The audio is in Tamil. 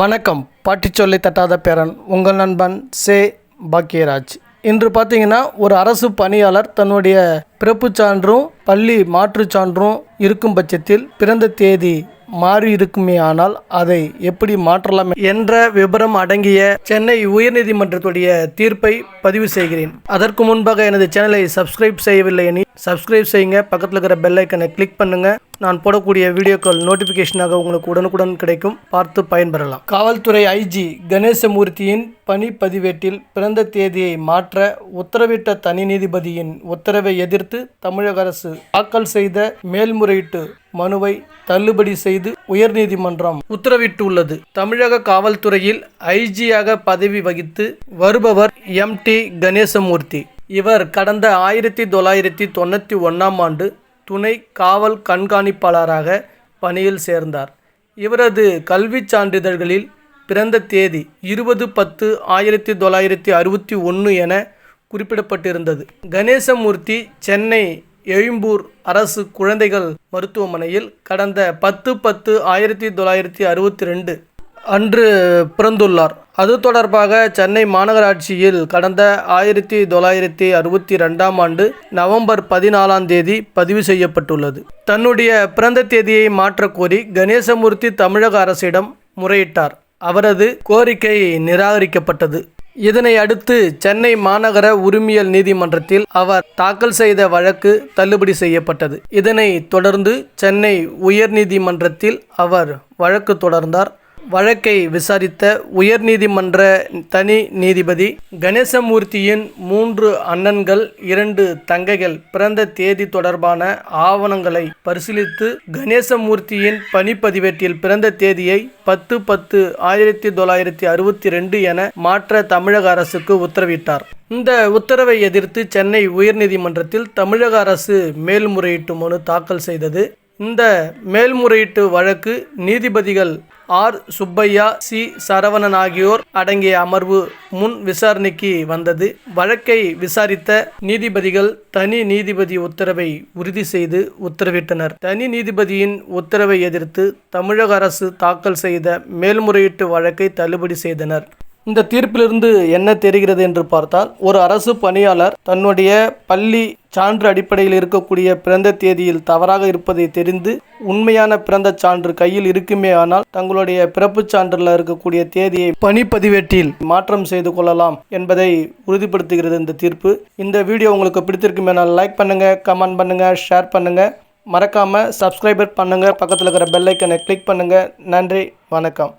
வணக்கம். பாட்டிச்சொல்லை தட்டாத பேரன் உங்கள் நண்பன் சே. பாக்கியராஜ். இன்று பார்த்தீங்கன்னா ஒரு அரசு பணியாளர் தன்னுடைய பிறப்புச் சான்றும் பள்ளி மாற்றுச் சான்றும் இருக்கும் பட்சத்தில் பிறந்த தேதி மாறி இருக்குமே ஆனால் அதை எப்படி மாற்றலாம் என்ற விபரம் அடங்கிய சென்னை உயர்நீதிமன்றத்துடைய தீர்ப்பை பதிவு செய்கிறேன். அதற்கு முன்பாக எனது சேனலை சப்ஸ்கிரைப் செய்யவில்லை எனில் சப்ஸ்கிரைப் செய்யுங்க. பக்கத்தில் இருக்கிற பெல் ஐக்கனை கிளிக் பண்ணுங்க. நான் போடக்கூடிய வீடியோக்கள் நோட்டிஃபிகேஷனாக உங்களுக்கு உடனுக்குடன் கிடைக்கும். பார்த்து பயன்பெறலாம். காவல்துறை ஐஜி கணேசமூர்த்தியின் பணி பதிவேட்டில் பிறந்த தேதியை மாற்ற உத்தரவிட்ட தனி நீதிபதியின் உத்தரவை எதிர்த்து தமிழக அரசு தாக்கல் செய்த மேல்முறையீட்டு மனுவை தள்ளுபடி செய்து உயர்நீதிமன்றம் உத்தரவிட்டுள்ளது. தமிழக காவல்துறையில் ஐஜியாக பதவி வகித்து வருபவர் எம். டி. கணேசமூர்த்தி. இவர் கடந்த ஆயிரத்தி தொள்ளாயிரத்தி தொண்ணூற்றி ஒன்றாம் ஆண்டு துணை காவல் கண்காணிப்பாளராக பணியில் சேர்ந்தார். இவரது கல்விச் சான்றிதழ்களில் பிறந்த தேதி இருபது பத்து ஆயிரத்தி தொள்ளாயிரத்தி அறுபத்தி ஒன்று என குறிப்பிடப்பட்டிருந்தது. கணேசமூர்த்தி சென்னை எழும்பூர் அரசு குழந்தைகள் மருத்துவமனையில் கடந்த பத்து பத்து ஆயிரத்தி தொள்ளாயிரத்தி அறுபத்தி ரெண்டு அன்று பிறந்துள்ளார். அது தொடர்பாக சென்னை மாநகராட்சியில் கடந்த ஆயிரத்தி தொள்ளாயிரத்தி அறுபத்தி ரெண்டாம் ஆண்டு நவம்பர் பதினாலாம் தேதி பதிவு செய்யப்பட்டுள்ளது. தன்னுடைய பிறந்த தேதியை மாற்றக்கோரி கணேசமூர்த்தி தமிழக அரசிடம் முறையிட்டார். அவரது கோரிக்கை நிராகரிக்கப்பட்டது. இதனை அடுத்து சென்னை மாநகர உரிமையல் நீதிமன்றத்தில் அவர் தாக்கல் செய்த வழக்கு தள்ளுபடி செய்யப்பட்டது. இதனை தொடர்ந்து சென்னை உயர்நீதிமன்றத்தில் அவர் வழக்கு தொடர்ந்தார். வழக்கை விசாரித்த உயர்நீதிமன்ற தனி நீதிபதி கணேசமூர்த்தியின் மூன்று அண்ணன்கள் இரண்டு தங்கைகள் பிறந்த தேதி தொடர்பான ஆவணங்களை பரிசீலித்து கணேசமூர்த்தியின் பணிப்பதிவேட்டில் பிறந்த தேதியை பத்து பத்து ஆயிரத்தி தொள்ளாயிரத்தி அறுபத்தி ரெண்டு என மாற்ற தமிழக அரசுக்கு உத்தரவிட்டார். இந்த உத்தரவை எதிர்த்து சென்னை உயர்நீதிமன்றத்தில் தமிழக அரசு மேல்முறையீட்டு மனு தாக்கல் செய்தது. இந்த மேல்முறையீட்டு வழக்கு நீதிபதிகள் ஆர். சுப்பையா சி. சரவணன் ஆகியோர் அடங்கிய அமர்வு முன் விசாரணைக்கு வந்தது. வழக்கை விசாரித்த நீதிபதிகள் தனி நீதிபதி உத்தரவை உறுதி செய்து உத்தரவிட்டனர். தனி நீதிபதியின் உத்தரவை எதிர்த்து தமிழக அரசு தாக்கல் செய்த மேல்முறையீட்டு வழக்கை தள்ளுபடி செய்தனர். இந்த தீர்ப்பிலிருந்து என்ன தெரிகிறது என்று பார்த்தால் ஒரு அரசு பணியாளர் தன்னுடைய பள்ளி சான்று அடிப்படையில் இருக்கக்கூடிய பிறந்த தேதியில் தவறாக இருப்பதை தெரிந்து உண்மையான பிறந்த சான்று கையில் இருக்குமே ஆனால் தங்களுடைய பிறப்புச் சான்றில் இருக்கக்கூடிய தேதியை பணிப்பதிவேட்டில் மாற்றம் செய்து கொள்ளலாம் என்பதை உறுதிப்படுத்துகிறது இந்த தீர்ப்பு. இந்த வீடியோ உங்களுக்கு பிடித்திருக்குமேனால் லைக் பண்ணுங்க கமெண்ட் பண்ணுங்க ஷேர் பண்ணுங்க. மறக்காம சப்ஸ்கிரைபர் பண்ணுங்க. பக்கத்தில் இருக்கிற பெல்லைக்கனை கிளிக் பண்ணுங்க. நன்றி வணக்கம்.